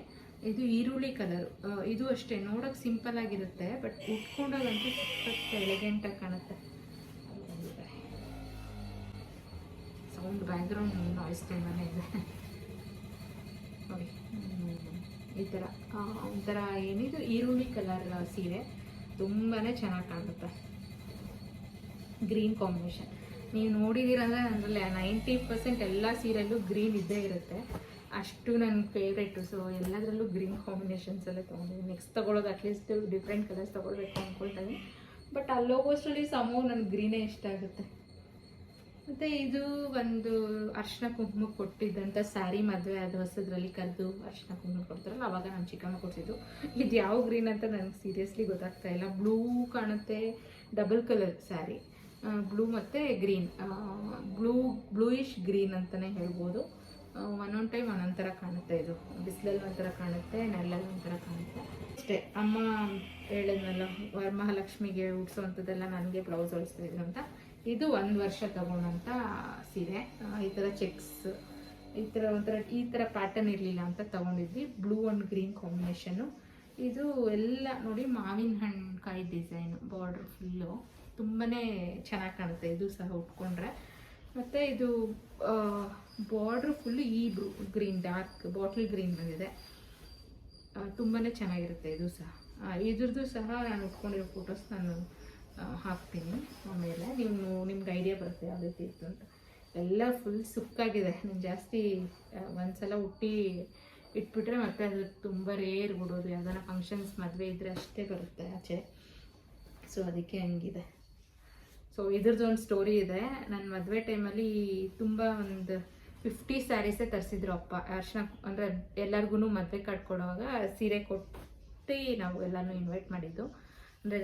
ಇದು ಈರುಳ್ಳಿ ಕಲರ್ ಇದು ಅಷ್ಟೇ, ನೋಡೋಕೆ ಸಿಂಪಲ್ ಆಗಿರುತ್ತೆ ಬಟ್ ಉಟ್ಕೊಂಡಾಗಂತೂ ಸಖತ್ ಎಲಿಗೆಂಟಾಗಿ ಕಾಣುತ್ತೆ. ಸೌಂಡ್ ಬ್ಯಾಕ್ಗ್ರೌಂಡ್ ನಾಯ್ಸ್ ತುಂಬಾ ಇದೆ. ಈ ಥರ ಒಂಥರ ಏನಿದು, ಈರುಳ್ಳಿ ಕಲರ್ ಸೀರೆ. ತುಂಬಾ ಚೆನ್ನಾಗಿ ಕಾಣುತ್ತೆ. ಗ್ರೀನ್ ಕಾಂಬಿನೇಷನ್ ನೀವು ನೋಡಿದ್ದೀರಂದ್ರೆ ಅದರಲ್ಲಿ ನೈಂಟಿ ಪರ್ಸೆಂಟ್ ಎಲ್ಲ ಸೀರೆಯಲ್ಲೂ ಗ್ರೀನ್ ಇದ್ದೇ ಇರುತ್ತೆ. ಅಷ್ಟು ನನ್ನ ಫೇವ್ರೇಟು ಸೊ ಎಲ್ಲದರಲ್ಲೂ ಗ್ರೀನ್ ಕಾಂಬಿನೇಷನ್ಸ್ ಎಲ್ಲ ತೊಗೊಂಡಿದ್ದೀನಿ ನೆಕ್ಸ್ಟ್ ತೊಗೊಳೋದು ಅಟ್ಲೀಸ್ಟ್ ಡಿಫ್ರೆಂಟ್ ಕಲರ್ಸ್ ತೊಗೊಳ್ಬೇಕು ಅಂದ್ಕೊಳ್ತೀನಿ ಬಟ್ ಅಲ್ಲೋಗೋಷ್ಟರಲ್ಲಿ ಸಮೋ ನನಗೆ ಗ್ರೀನೇ ಇಷ್ಟ ಆಗುತ್ತೆ. ಮತ್ತು ಇದು ಒಂದು ಅರ್ಶನ ಕುಂಕುಮ ಕೊಟ್ಟಿದ್ದಂಥ ಸ್ಯಾರಿ ಮದುವೆ ಅದು ಹೊಸದ್ರಲ್ಲಿ ಕರೆದು ಅರ್ಶಿನ ಕುಂಕುಮ ಕೊಡ್ತಾರಲ್ಲ, ಅವಾಗ ನಾನು ಚಿಕ್ಕಮ್ಮ ಕೊಡ್ತಿದ್ದು. ಇದು ಯಾವ ಗ್ರೀನ್ ಅಂತ ನನಗೆ ಸೀರಿಯಸ್ಲಿ ಗೊತ್ತಾಗ್ತಾ ಇಲ್ಲ. ಬ್ಲೂ ಕಾಣುತ್ತೆ ಡಬಲ್ ಕಲರ್ ಸ್ಯಾರಿ. ಬ್ಲೂ ಮತ್ತು ಗ್ರೀನ್ ಬ್ಲೂ ಬ್ಲೂಯಿಶ್ ಗ್ರೀನ್ ಅಂತಲೇ ಹೇಳ್ಬೋದು. ಒಂದೊಂದು ಟೈಮ್ ಒಂದೊಂದು ಥರ ಕಾಣುತ್ತೆ ಇದು. ಬಿಸಿಲಲ್ಲಿ ಒಂಥರ ಕಾಣುತ್ತೆ ನೆಲ್ಲಲ್ಲಿ ಒಂಥರ ಕಾಣುತ್ತೆ. ಅಷ್ಟೇ. ಅಮ್ಮ ಹೇಳಿದ್ನಲ್ಲ, ವರಮಹಾಲಕ್ಷ್ಮಿಗೆ ಉಡ್ಸೋವಂಥದ್ದೆಲ್ಲ ನನಗೆ ಬ್ಲೌಸ್ ಹೊಡಿಸ್ತಾ ಇದ್ರು ಅಂತ. ಇದು ಒಂದು ವರ್ಷ ತಗೊಂಡಂತ ಸೀರೆ. ಈ ಥರ ಚೆಕ್ಸ್ ಈ ಥರ ಒಂಥರ, ಈ ಥರ ಪ್ಯಾಟರ್ನ್ ಇರಲಿಲ್ಲ ಅಂತ ತಗೊಂಡಿದ್ವಿ. ಬ್ಲೂ ಆ್ಯಂಡ್ ಗ್ರೀನ್ ಕಾಂಬಿನೇಷನ್ನು ಇದು ಎಲ್ಲ ನೋಡಿ ಮಾವಿನ ಹಣ್ಣು ಕಾಯಿ ಡಿಸೈನು ಬಾರ್ಡ್ರ್ ಫುಲ್ಲು ತುಂಬಾ ಚೆನ್ನಾಗಿ ಕಾಣುತ್ತೆ. ಇದು ಸಹ ಉಟ್ಕೊಂಡ್ರೆ. ಮತ್ತು ಇದು ಬಾರ್ಡ್ರ್ ಫುಲ್ಲು ಈ ಗ್ರೀನ್ ಡಾರ್ಕ್ ಬಾಟ್ಲ್ ಗ್ರೀನ್ ಬಂದಿದೆ. ತುಂಬಾ ಚೆನ್ನಾಗಿರುತ್ತೆ ಇದು ಸಹ. ಇದ್ರದ್ದು ಸಹ ನಾನು ಉಟ್ಕೊಂಡಿರೋ ಫೋಟೋಸ್ ನಾನು ಹಾಕ್ತೀನಿ ಆಮೇಲೆ ನೀವು ನಿಮ್ಗೆ ಐಡಿಯಾ ಬರುತ್ತೆ ಯಾವ ರೀತಿ ಇತ್ತು ಅಂತ. ಎಲ್ಲ ಫುಲ್ ಸುಕ್ಕಾಗಿದೆ. ನಾನು ಜಾಸ್ತಿ ಒಂದು ಒಂದ್ಸಲ ಹುಟ್ಟಿ ಇಟ್ಬಿಟ್ರೆ ಮತ್ತೆ ಅದು ತುಂಬ ರೇರ್ ಬಿಡೋದು. ಯಾವ್ದಾರ ಫಂಕ್ಷನ್ಸ್ ಮದುವೆ ಇದ್ದರೆ ಅಷ್ಟೇ ಬರುತ್ತೆ ಆಚೆ. ಸೊ ಅದಕ್ಕೆ ಹಂಗಿದೆ. ಸೊ ಇದ್ರದ್ದು ಒಂದು ಸ್ಟೋರಿ ಇದೆ. ನನ್ನ ಮದುವೆ ಟೈಮಲ್ಲಿ ತುಂಬ ಒಂದು ಫಿಫ್ಟಿ ಸ್ಯಾರೀಸೇ ತರಿಸಿದ್ರು ಅಪ್ಪ. ಅರ್ಶನ, ಅಂದರೆ ಎಲ್ಲರಿಗೂ ಮದುವೆ ಕಟ್ಕೊಡುವಾಗ ಸೀರೆ ಕೊಟ್ಟು ನಾವು ಎಲ್ಲನೂ ಇನ್ವೈಟ್ ಮಾಡಿದ್ದು. ಅಂದರೆ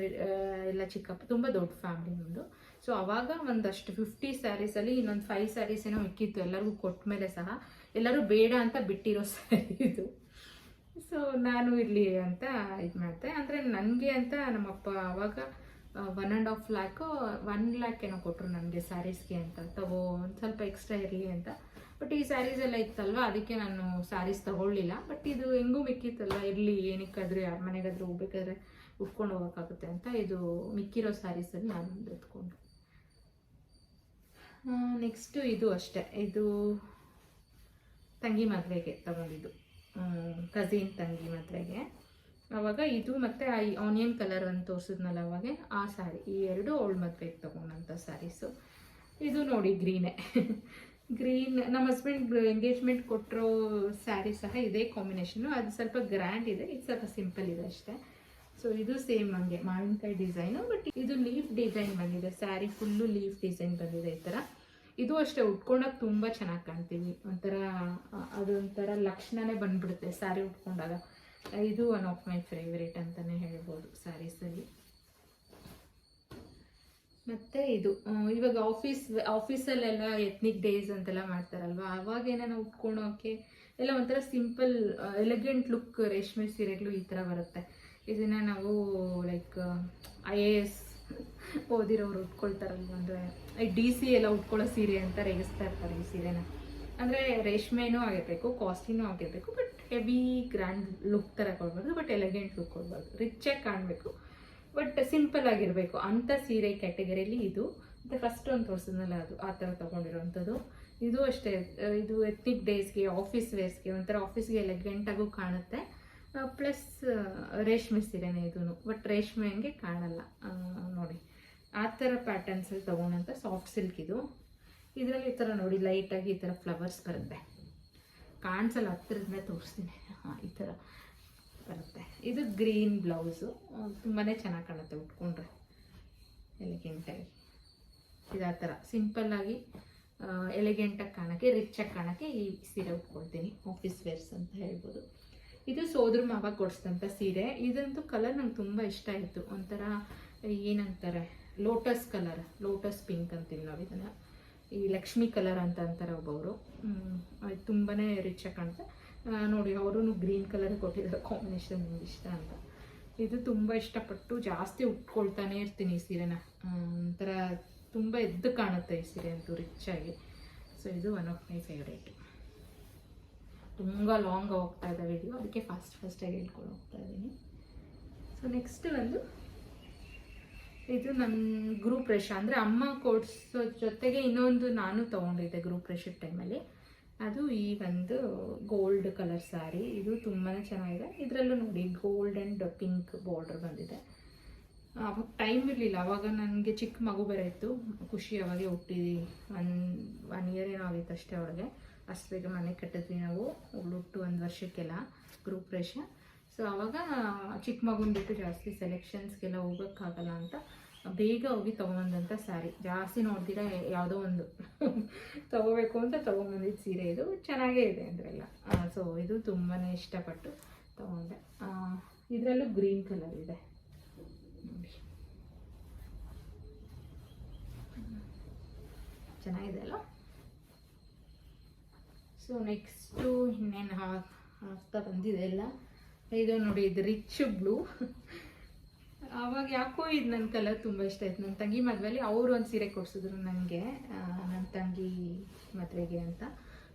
ಎಲ್ಲ ಚಿಕ್ಕಪ್ಪ, ತುಂಬ ದೊಡ್ಡ ಫ್ಯಾಮಿಲಿ ನಮ್ಮದು ಸೊ ಅವಾಗ ಒಂದಷ್ಟು ಫಿಫ್ಟಿ ಸ್ಯಾರೀಸಲ್ಲಿ ಇನ್ನೊಂದು ಫೈವ್ ಸ್ಯಾರೀಸ್ ಏನೋ ಮಿಕ್ಕಿತ್ತು ಎಲ್ಲರಿಗೂ ಕೊಟ್ಟ ಮೇಲೆ ಸಹ. ಎಲ್ಲರೂ ಬೇಡ ಅಂತ ಬಿಟ್ಟಿರೋ ಸ್ಯಾರಿ ಇದು. ಸೊ ನಾನು ಇರಲಿ ಅಂತ ಇದು ಮಾಡ್ತೆ ಅಂದರೆ, ನನಗೆ ಅಂತ ನಮ್ಮಪ್ಪ ಅವಾಗ one and half lakh one lakh ಏನೋ ಕೊಟ್ಟರು ನನಗೆ ಸ್ಯಾರೀಸ್ಗೆ ಅಂತ. ತಗೋ, ಒಂದು ಸ್ವಲ್ಪ ಎಕ್ಸ್ಟ್ರಾ ಇರಲಿ ಅಂತ. ಬಟ್ ಈ ಸ್ಯಾರೀಸ್ ಎಲ್ಲ ಇತ್ತಲ್ವ, ಅದಕ್ಕೆ ನಾನು ಸ್ಯಾರೀಸ್ ತಗೊಳ್ಳಿಲ್ಲ. ಬಟ್ ಇದು ಹೆಂಗೂ ಮಿಕ್ಕಿತ್ತಲ್ಲ ಇರಲಿ, ಏನಕ್ಕಾದ್ರೂ ಯಾರ ಮನೆಗಾದ್ರೂ ಹೋಗ್ಬೇಕಾದ್ರೆ. ಉಟ್ಕೊಂಡು ಹೋಗೋಕ್ಕಾಗುತ್ತೆ ಅಂತ ಇದು ಮಿಕ್ಕಿರೋ ಸ್ಯಾರೀಸಲ್ಲಿ ನಾನು ಎತ್ಕೊಂಡು. ನೆಕ್ಸ್ಟು ಇದು ಅಷ್ಟೇ. ಇದು ತಂಗಿ ಮದುವೆಗೆ ತಗೊಂಡಿದ್ದು. ಕಸಿನ್ ತಂಗಿ ಮದುವೆಗೆ. ಅವಾಗ ಇದು ಮತ್ತು ಆ ಆನಿಯನ್ ಕಲರ್ ಅಂತ ತೋರಿಸಿದ್ನಲ್ಲ ಅವಾಗ ಆ ಸ್ಯಾರಿ ಈ ಎರಡು ಅವಳ ಮದುವೆಗೆ ತೊಗೊಂಡಂಥ ಸ್ಯಾರೀಸು ಇದು ನೋಡಿ ಗ್ರೀನೇ ಗ್ರೀನ್ ನಮ್ಮ ಹಸ್ಬೆಂಡ್ ಎಂಗೇಜ್ಮೆಂಟ್ ಕೊಟ್ಟರೋ ಸ್ಯಾರಿ ಸಹ ಇದೇ ಕಾಂಬಿನೇಷನು ಅದು ಸ್ವಲ್ಪ ಗ್ರ್ಯಾಂಡ್ ಇದೆ, ಇದು ಸ್ವಲ್ಪ ಸಿಂಪಲ್ ಇದೆ ಅಷ್ಟೇ. ಸೊ ಇದು ಸೇಮ್ ಹಂಗೆ ಮಾವಿನಕಾಯಿ ಡಿಸೈನು ಬಟ್ ಇದು ಲೀಫ್ ಡಿಸೈನ್ ಬಂದಿದೆ. ಸ್ಯಾರಿ ಫುಲ್ಲು ಲೀಫ್ ಡಿಸೈನ್ ಬಂದಿದೆ ಈ ಥರ ಇದು ಅಷ್ಟೇ, ಉಟ್ಕೊಂಡಾಗ ತುಂಬ ಚೆನ್ನಾಗಿ ಕಾಣ್ತೀವಿ ಒಂಥರ ಅದೊಂಥರ ಲಕ್ಷಣನೇ ಬಂದ್ಬಿಡುತ್ತೆ ಸ್ಯಾರಿ ಉಟ್ಕೊಂಡಾಗ. ಇದು ಒನ್ ಆಫ್ ಮೈ ಫೇವ್ರೇಟ್ ಅಂತಲೇ ಹೇಳ್ಬೋದು ಸ್ಯಾರೀಸಲ್ಲಿ ಮತ್ತೆ ಇದು ಇವಾಗ ಆಫೀಸ್ ಆಫೀಸಲ್ಲೆಲ್ಲ ಎತ್ನಿಕ್ ಡೇಸ್ ಅಂತೆಲ್ಲ ಮಾಡ್ತಾರಲ್ವಾ? ಅವಾಗ ಏನಾನ ಉಟ್ಕೊಳೋಕೆ, ಎಲ್ಲ ಒಂಥರ ಸಿಂಪಲ್ ಎಲಿಗೆಂಟ್ ಲುಕ್ ರೇಷ್ಮೆ ಸೀರೆಗಳು ಈ ಥರ ಬರುತ್ತೆ. ಇದನ್ನ ನಾವು ಲೈಕ್ ಐ ಎ ಎಸ್ ಓದಿರೋರು ಉಟ್ಕೊಳ್ತಾರಲ್ವ, ಅಂದರೆ ಡಿ ಸಿ ಎಲ್ಲ ಉಟ್ಕೊಳ್ಳೋ ಸೀರೆ ಅಂತ ರೇಗಿಸ್ತಾ ಇರ್ತಾರೆ ಈ ಸೀರೆನ. ಅಂದರೆ, ರೇಷ್ಮೆನೂ ಆಗಿರಬೇಕು ಕಾಸ್ಟ್ಲಿನೂ ಆಗಿರಬೇಕು ಬಟ್ ಹೆವಿ ಗ್ರ್ಯಾಂಡ್ ಲುಕ್ ಥರ ಕೊಡ್ಬಾರ್ದು ಬಟ್ ಎಲಿಗೆಂಟ್ ಲುಕ್ ಕೊಡ್ಬಾರ್ದು. ರಿಚಾಗಿ ಕಾಣಬೇಕು ಬಟ್ ಸಿಂಪಲ್ ಆಗಿರಬೇಕು. ಅಂಥ ಸೀರೆ ಕ್ಯಾಟಗರಿಯಲ್ಲಿ ಇದು. ಮತ್ತು ಫಸ್ಟ್ ಒಂದು ತೋರಿಸಿದ್ನಲ್ಲ ಅದು, ಆ ಥರ ತೊಗೊಂಡಿರೋವಂಥದ್ದು ಇದು ಅಷ್ಟೇ, ಇದು ಎತ್ನಿಕ್ ಡೇಸ್ಗೆ ಆಫೀಸ್ ವೇರ್ಸ್ಗೆ ಒಂಥರ ಆಫೀಸ್ಗೆ ಎಲೆಗೆಂಟಾಗೂ ಕಾಣುತ್ತೆ. ಪ್ಲಸ್ ರೇಷ್ಮೆ ಸೀರೆನೇ ಇದೂ ಬಟ್ ರೇಷ್ಮೆ ಹಂಗೆ ಕಾಣಲ್ಲ. ನೋಡಿ. ಆ ಥರ ಪ್ಯಾಟರ್ನ್ಸಲ್ಲಿ ತೊಗೊಂಡಂಥ ಸಾಫ್ಟ್ ಸಿಲ್ಕ್ ಇದು. ಇದರಲ್ಲಿ ಈ ಥರ ನೋಡಿ ಲೈಟಾಗಿ ಈ ಥರ ಫ್ಲವರ್ಸ್ ಬರುತ್ತೆ. ಕಾಣಿಸಲ್ಲ ಹತ್ತಿರದೇ ತೋರಿಸ್ತೀನಿ. ಈ ಥರ ಬರುತ್ತೆ. ಇದು ಗ್ರೀನ್ ಬ್ಲೌಸು ತುಂಬಾ ಚೆನ್ನಾಗಿ ಕಾಣುತ್ತೆ ಉಟ್ಕೊಂಡ್ರೆ. ಎಲಿಗೆಂಟಾಗಿ ಇದು ಆ ಥರ. ಸಿಂಪಲ್ಲಾಗಿ ಎಲಿಗೆಂಟಾಗಿ ಕಾಣೋಕ್ಕೆ ರಿಚ್ಚಾಗಿ ಕಾಣೋಕ್ಕೆ ಈ ಸೀರೆ ಉಟ್ಕೊಳ್ತೀನಿ. ಆಫೀಸ್ ವೇರ್ಸ್ ಅಂತ ಹೇಳ್ಬೋದು. ಇದು ಸೋದ್ರ ಮಾವ ಕೊಡಿಸಿದಂಥ ಸೀರೆ. ಇದಂತೂ ಕಲರ್ ನಂಗೆ ತುಂಬ ಇಷ್ಟ ಆಯಿತು. ಒಂಥರ ಏನಂತಾರೆ ಲೋಟಸ್ ಕಲರ್ ಲೋಟಸ್ ಪಿಂಕ್ ಅಂತೀವಿ ನಾವು ಇದನ್ನು. ಈ ಲಕ್ಷ್ಮಿ ಕಲರ್ ಅಂತ ಅಂತಾರೆ ಒಬ್ಬವರು. ಅದು ತುಂಬಾ ರಿಚಾಗಿ ಕಾಣುತ್ತೆ ನೋಡಿ ಅವರು ಗ್ರೀನ್ ಕಲರ್ ಕೊಟ್ಟಿದ್ದಾರೆ ಕಾಂಬಿನೇಷನ್ ನಿಮ್ಗೆ ಇಷ್ಟ ಅಂತ. ಇದು ತುಂಬ ಇಷ್ಟಪಟ್ಟು ಜಾಸ್ತಿ ಉಟ್ಕೊಳ್ತಾನೆ ಇರ್ತೀನಿ ಈ ಸೀರೆನ. ಒಂಥರ ತುಂಬ ಎದ್ದು ಕಾಣುತ್ತೆ ಈ ಸೀರೆ ಅಂತೂ ಆಗಿ. ಸೊ ಇದು ಒನ್ ಆಫ್ ಮೈ ಫೇವ್ರೇಟ್ ತುಂಬ ಲಾಂಗ್ ಹೋಗ್ತಾ ಇದೆ ವಿಡಿಯೋ ಅದಕ್ಕೆ ಫಾಸ್ಟ್ ಫಾಸ್ಟಾಗಿ ಹೇಳ್ಕೊಂಡು ಹೋಗ್ತಾ ಇದ್ದೀನಿ. ಸೊ ನೆಕ್ಸ್ಟ್ ಒಂದು ಇದು ನನ್ನ ಗ್ರೂಪ್ ರೇಷ ಅಂದರೆ ಅಮ್ಮ ಕೊಡ್ಸೋ ಜೊತೆಗೆ ಇನ್ನೊಂದು ನಾನು ತೊಗೊಂಡಿದ್ದೆ ಗ್ರೂಪ್ ರೇಷದ ಟೈಮಲ್ಲಿ ಅದು ಈ ಒಂದು ಗೋಲ್ಡ್ ಕಲರ್ ಸ್ಯಾರಿ ಇದು ತುಂಬಾ ಚೆನ್ನಾಗಿದೆ. ಇದರಲ್ಲೂ ನೋಡಿ ಗೋಲ್ಡ್ ಆ್ಯಂಡ್ ಪಿಂಕ್ ಬಾರ್ಡರ್ ಬಂದಿದೆ. ಅವಾಗ ಟೈಮ್ ಇರಲಿಲ್ಲ. ಅವಾಗ ನನಗೆ ಚಿಕ್ಕ ಮಗು ಬೇರೆ ಇತ್ತು. ಖುಷಿ ಅವಾಗೆ ಹುಟ್ಟಿದ್ವಿ. ಒನ್ ಒನ್ ಇಯರ್ ಏನೋ ಆಗಿತ್ತು ಅಷ್ಟೇ ಅವಳಿಗೆ. ಬೇಗ ಮನೆ ಕಟ್ಟಿದ್ವಿ ನಾವು. ಹುಟ್ಟು ಒಂದು ವರ್ಷಕ್ಕೆಲ್ಲ ಗ್ರೂಪ್ ರೇಷ ಸೊ ಅವಾಗ ಚಿಕ್ಕ ಮಗುನ ಬಿಟ್ಟು ಜಾಸ್ತಿ ಸೆಲೆಕ್ಷನ್ಸ್ಗೆಲ್ಲ ಹೋಗೋಕ್ಕಾಗಲ್ಲ ಅಂತ ಬೇಗ ಹೋಗಿ ತೊಗೊಂಬಂದಂಥ ಸ್ಯಾರಿ ಜಾಸ್ತಿ ನೋಡ್ತೀರಾ ಯಾವುದೋ ಒಂದು ತೊಗೋಬೇಕು ಅಂತ ತೊಗೊಂಬಂದಿದ್ದು ಸೀರೆ ಇದು. ಚೆನ್ನಾಗೇ ಇದೆ ಅಂದ್ರೆಲ್ಲ. ಸೊ ಇದು ತುಂಬಾ ಇಷ್ಟಪಟ್ಟು ತೊಗೊಂಡೆ. ಇದರಲ್ಲೂ ಗ್ರೀನ್ ಕಲರ್ ಇದೆ. ಚೆನ್ನಾಗಿದೆ ಅಲ್ಲ ಸೊ ನೆಕ್ಸ್ಟು ಇನ್ನೇನು ಹಾಕ್ತಾ ಬಂದಿದೆ ಎಲ್ಲ. ಇದು ನೋಡಿ, ಇದು ರಿಚ್ ಬ್ಲೂ ಆವಾಗ ಯಾಕೋ ಇದು ನನ್ನ ಕಲರ್ ತುಂಬ ಇಷ್ಟ ಆಯ್ತು. ನನ್ನ ತಂಗಿ ಮದುವೆಲಿ ಅವರು ಒಂದು ಸೀರೆ ಕೊಡಿಸಿದ್ರು ನನಗೆ ನನ್ನ ತಂಗಿ ಮದುವೆಗೆ ಅಂತ.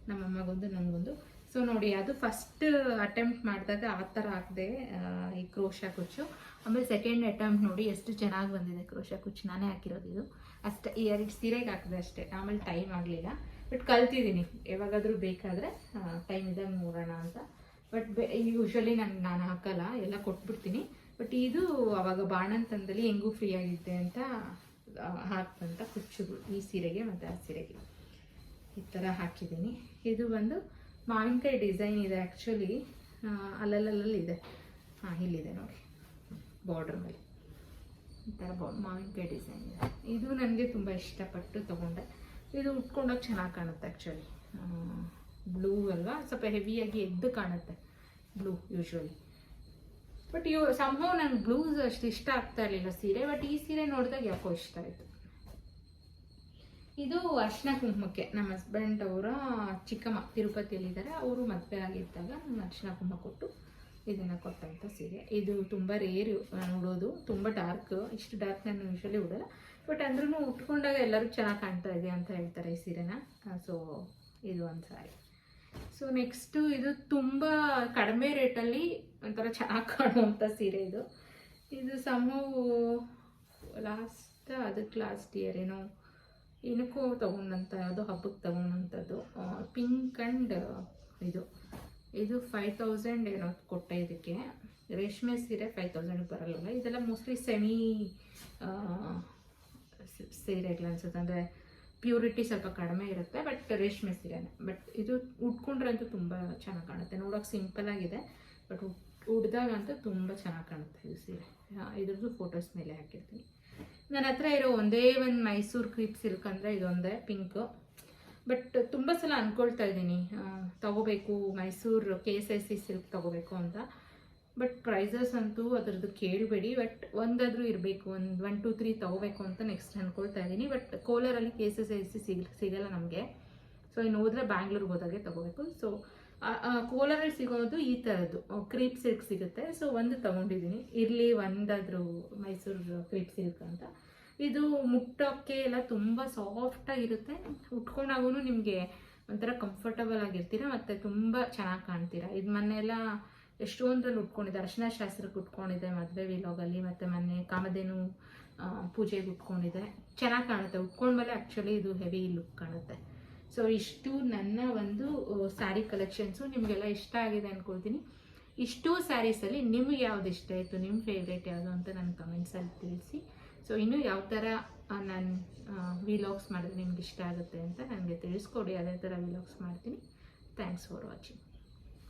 ನಮ್ಮಮ್ಮಗೊಂದು ನನಗೊಂದು. ಸೊ ನೋಡಿ, ಅದು ಫಸ್ಟ್ ಅಟೆಂಪ್ಟ್ ಮಾಡಿದಾಗ ಆ ಥರ ಹಾಕಿದೆ ಈ ಕ್ರೋಶ ಕುಚ್ಚು. ಆಮೇಲೆ ಸೆಕೆಂಡ್ ಅಟೆಂಪ್ಟ್ ನೋಡಿ, ಎಷ್ಟು ಚೆನ್ನಾಗಿ ಬಂದಿದೆ ಕ್ರೋಶ ಕುಚ್ಚು. ನಾನೇ ಹಾಕಿರೋದು ಇದು. ಅಷ್ಟೇ ಎರಡು ಸೀರೆಗೆ ಹಾಕಿದೆ ಅಷ್ಟೇ. ಆಮೇಲೆ ಟೈಮ್ ಆಗಲಿಲ್ಲ. ಬಟ್ ಕಲ್ತಿದ್ದೀನಿ. ಯಾವಾಗಾದರೂ ಬೇಕಾದರೆ ಟೈಮ್ ಇದೆ ನೋಡೋಣ ಅಂತ. ಬಟ್ ಯೂಶ್ವಲಿ ನಾನು ನಾನು ಹಾಕಲ್ಲ. ಎಲ್ಲ ಕೊಟ್ಬಿಡ್ತೀನಿ. ಬಟ್ ಇದು ಅವಾಗ ಬಾಣಂತನದಲ್ಲಿ ಹೆಂಗೂ ಫ್ರೀ ಆಗಿದ್ದೆ ಅಂತ ಹಾಕ್ತಂತ ಕುಚ್ಚು ಕುಚ್ಚುಗಳು ಈ ಸೀರೆಗೆ ಮತ್ತು ಆ ಸೀರೆಗೆ. ಈ ಥರ ಹಾಕಿದ್ದೀನಿ. ಇದು ಬಂದು ಮಾವಿನಕಾಯಿ ಡಿಸೈನ್ ಇದೆ ಆ್ಯಕ್ಚುಲಿ ಅಲ್ಲಲ್ಲಲ್ಲಿ ಇದೆ. ಹಾಂ ಇಲ್ಲಿದೆ ನೋಡಿ. ಬಾರ್ಡ್ರ್ ಮೇಲೆ. ಈ ಥರ ಬಾ, ಮಾವಿನಕಾಯಿ ಡಿಸೈನ್ ಇದೆ. ಇದು ನನಗೆ ತುಂಬ ಇಷ್ಟಪಟ್ಟು ತೊಗೊಂಡೆ. ಇದು ಉಟ್ಕೊಂಡಾಗ ಚೆನ್ನಾಗಿ ಕಾಣುತ್ತೆ ಆ್ಯಕ್ಚುಲಿ ಬ್ಲೂ ಅಲ್ವಾ? ಸ್ವಲ್ಪ ಹೆವಿಯಾಗಿ ಎದ್ದು ಕಾಣುತ್ತೆ ಬ್ಲೂ ಯೂಶ್ವಲಿ ಬಟ್ ಇವು ಸಂಭವ ನಂಗೆ ಬ್ಲೂಸ್ ಅಷ್ಟು ಇಷ್ಟ ಆಗ್ತಾ ಇರಲಿಲ್ಲ ಸೀರೆ ಬಟ್ ಈ ಸೀರೆ ನೋಡಿದಾಗ ಯಾಕೋ ಇಷ್ಟ ಆಯಿತು. ಇದು ಅರ್ಶಿನ ಕುಂಕುಮಕ್ಕೆ, ನಮ್ಮ ಹಸ್ಬೆಂಡ್ ಅವರ ಚಿಕ್ಕಮ್ಮ ತಿರುಪತಿಯಲ್ಲಿದ್ದಾರೆ, ಅವರು ಮದುವೆ ಆಗಿದ್ದಾಗ ನಾನು ಅರ್ಶಿನ ಕುಂಕುಮ ಕೊಟ್ಟು ಇದನ್ನು ಕೊಟ್ಟಂಥ ಸೀರೆ. ಇದು ತುಂಬ ರೇರ್ ನೋಡೋದು ತುಂಬ ಡಾರ್ಕ್ ಇಷ್ಟು ಡಾರ್ಕ್ ನಾನು ಯೂಶ್ವಲಿ ಉಡಲ್ಲ. ಬಟ್ ಅಂದ್ರೂ ಉಟ್ಕೊಂಡಾಗ ಎಲ್ಲರೂ ಚೆನ್ನಾಗಿ ಕಾಣ್ತಾ ಇದೆ ಅಂತ ಹೇಳ್ತಾರೆ ಈ ಸೀರೆನ. ಸೊ ಇದು ಒಂದು ಸಾರಿ ಸೊ ನೆಕ್ಸ್ಟು ಇದು ತುಂಬ ಕಡಿಮೆ ರೇಟಲ್ಲಿ ಒಂಥರ ಚೆನ್ನಾಗಿ ಕಾಣುವಂಥ ಸೀರೆ ಇದು. ಇದು ಸಮವು ಲಾಸ್ಟ್ ಅದಕ್ಕೆ ಲಾಸ್ಟ್ ಇಯರ್ ಏನೋ ಏನಕ್ಕೂ ತೊಗೊಂಡಂಥ ಯಾವುದೋ ಹಬ್ಬಕ್ಕೆ ತೊಗೊಂಡಂಥದ್ದು ಪಿಂಕ್ ಆ್ಯಂಡ್ ಇದು. ಇದು ಫೈವ್ ತೌಸಂಡ್ ಏನೋ ಕೊಟ್ಟೆ ಇದಕ್ಕೆ. ರೇಷ್ಮೆ ಸೀರೆ ಫೈವ್ ತೌಸಂಡ್ ಬರಲ್ಲ. ಇದೆಲ್ಲ ಮೋಸ್ಟ್ಲಿ ಸೆಮಿ ಸೀರೆಗಳು ಅನ್ಸುತ್ತೆ ಅಂದರೆ ಪ್ಯೂರಿಟಿ ಸ್ವಲ್ಪ ಕಡಿಮೆ ಇರುತ್ತೆ ಬಟ್ ರೇಷ್ಮೆ ಸೀರೆನೇ. ಬಟ್ ಇದು ಉಟ್ಕೊಂಡ್ರೆ ಅಂತೂ ತುಂಬ ಚೆನ್ನಾಗಿ ಕಾಣುತ್ತೆ. ನೋಡೋಕೆ ಸಿಂಪಲ್ ಆಗಿದೆ ಬಟ್ ಉಡ್ದಾಗಂತೂ ತುಂಬ ಚೆನ್ನಾಗಿ ಕಾಣುತ್ತೆ ಇದು ಸೀರೆ. ಇದ್ರದ್ದು ಫೋಟೋಸ್ ಮೇಲೆ ಹಾಕಿರ್ತೀನಿ. ನನ್ನ ಹತ್ರ ಇರೋ ಒಂದೇ ಒಂದು ಮೈಸೂರು ಕ್ರೀಪ್ ಸಿಲ್ಕ್ ಅಂದರೆ ಇದೊಂದೇ ಪಿಂಕು. ಬಟ್ ತುಂಬ ಸಲ ಅಂದ್ಕೊಳ್ತಾ ಇದ್ದೀನಿ ತಗೋಬೇಕು Mysuru K S I C silk ತಗೋಬೇಕು ಅಂತ. ಬಟ್ ಪ್ರೈಸಸ್ ಅಂತೂ ಅದರದ್ದು ಕೇಳಬೇಡಿ. ಬಟ್ ಒಂದಾದರೂ ಇರಬೇಕು. ಒಂದು ಒನ್ ಟು ತ್ರೀ ತೊಗೋಬೇಕು ಅಂತ ನೆಕ್ಸ್ಟ್ ಅಂದ್ಕೊಳ್ತಾ ಇದ್ದೀನಿ. ಬಟ್ ಕೋಲಾರಲ್ಲಿ ಕೇಸಸ್ ಸಿ ಸಿಗ್, ಸಿಗಲ್ಲ ನಮಗೆ. ಸೊ ಇನ್ನು ಹೋದರೆ ಬ್ಯಾಂಗ್ಳೂರ್ಗೆ ಹೋದಾಗೆ ತೊಗೋಬೇಕು. ಸೊ ಕೋಲಾರಲ್ಲಿ ಸಿಗೋದು ಈ ಥರದ್ದು ಕ್ರೀಪ್ ಸಿಲ್ಕ್ ಸಿಗುತ್ತೆ. ಸೊ ಒಂದು ತೊಗೊಂಡಿದ್ದೀನಿ. ಇರಲಿ ಒಂದಾದರೂ ಮೈಸೂರು ಕ್ರೀಪ್ ಸಿಲ್ಕ್ ಅಂತ. ಇದು ಮುಟ್ಟೋಕ್ಕೆ ಎಲ್ಲ ತುಂಬ ಸಾಫ್ಟಾಗಿರುತ್ತೆ ಉಟ್ಕೊಂಡಾಗೂ ನಿಮಗೆ ಒಂಥರ ಕಂಫರ್ಟಬಲ್ ಆಗಿರ್ತೀರ. ಮತ್ತು ತುಂಬ ಚೆನ್ನಾಗಿ ಕಾಣ್ತೀರಾ. ಇದು ಮೊನ್ನೆಲ್ಲ ಎಷ್ಟೊಂದ್ರಲ್ಲಿ ಉಟ್ಕೊಂಡಿದ್ದೆ. ಅರ್ಶನ ಶಾಸ್ತ್ರಕ್ಕೆ ಉಟ್ಕೊಂಡಿದ್ದೆ, ಮದುವೆ ವಿಲೋಗಲ್ಲಿ ಮತ್ತು ಮೊನ್ನೆ ಕಾಮಧೇನು ಪೂಜೆಗೆ ಉಟ್ಕೊಂಡಿದ್ದೆ. ಚೆನ್ನಾಗಿ ಕಾಣುತ್ತೆ. ಉಟ್ಕೊಂಡ್ಮೇಲೆ ಆ್ಯಕ್ಚುಲಿ ಇದು ಹೆವಿ ಲುಕ್ ಕಾಣುತ್ತೆ. ಸೊ ಇಷ್ಟು ನನ್ನ ಒಂದು ಸ್ಯಾರಿ ಕಲೆಕ್ಷನ್ಸು ನಿಮಗೆಲ್ಲ ಇಷ್ಟ ಆಗಿದೆ ಅಂದ್ಕೊಳ್ತೀನಿ ಇಷ್ಟು ಸ್ಯಾರೀಸಲ್ಲಿ ನಿಮ್ಗೆ ಯಾವ್ದು ಇಷ್ಟ ಆಯಿತು? ನಿಮ್ಮ ಫೇವ್ರೇಟ್ ಯಾವುದು ಅಂತ ನನ್ನ ಕಮೆಂಟ್ಸಲ್ಲಿ ತಿಳಿಸಿ. ಸೊ ಇನ್ನೂ ಯಾವ ಥರ ನಾನು ವಿಲಾಗ್ಸ್ ಮಾಡಿದ್ರೆ ನಿಮ್ಗೆ ಇಷ್ಟ ಆಗುತ್ತೆ ಅಂತ ನನಗೆ ತಿಳಿಸ್ಕೊಡಿ. ಅದೇ ಥರ ವಿಲಾಗ್ಸ್ ಮಾಡ್ತೀನಿ. Thanks for watching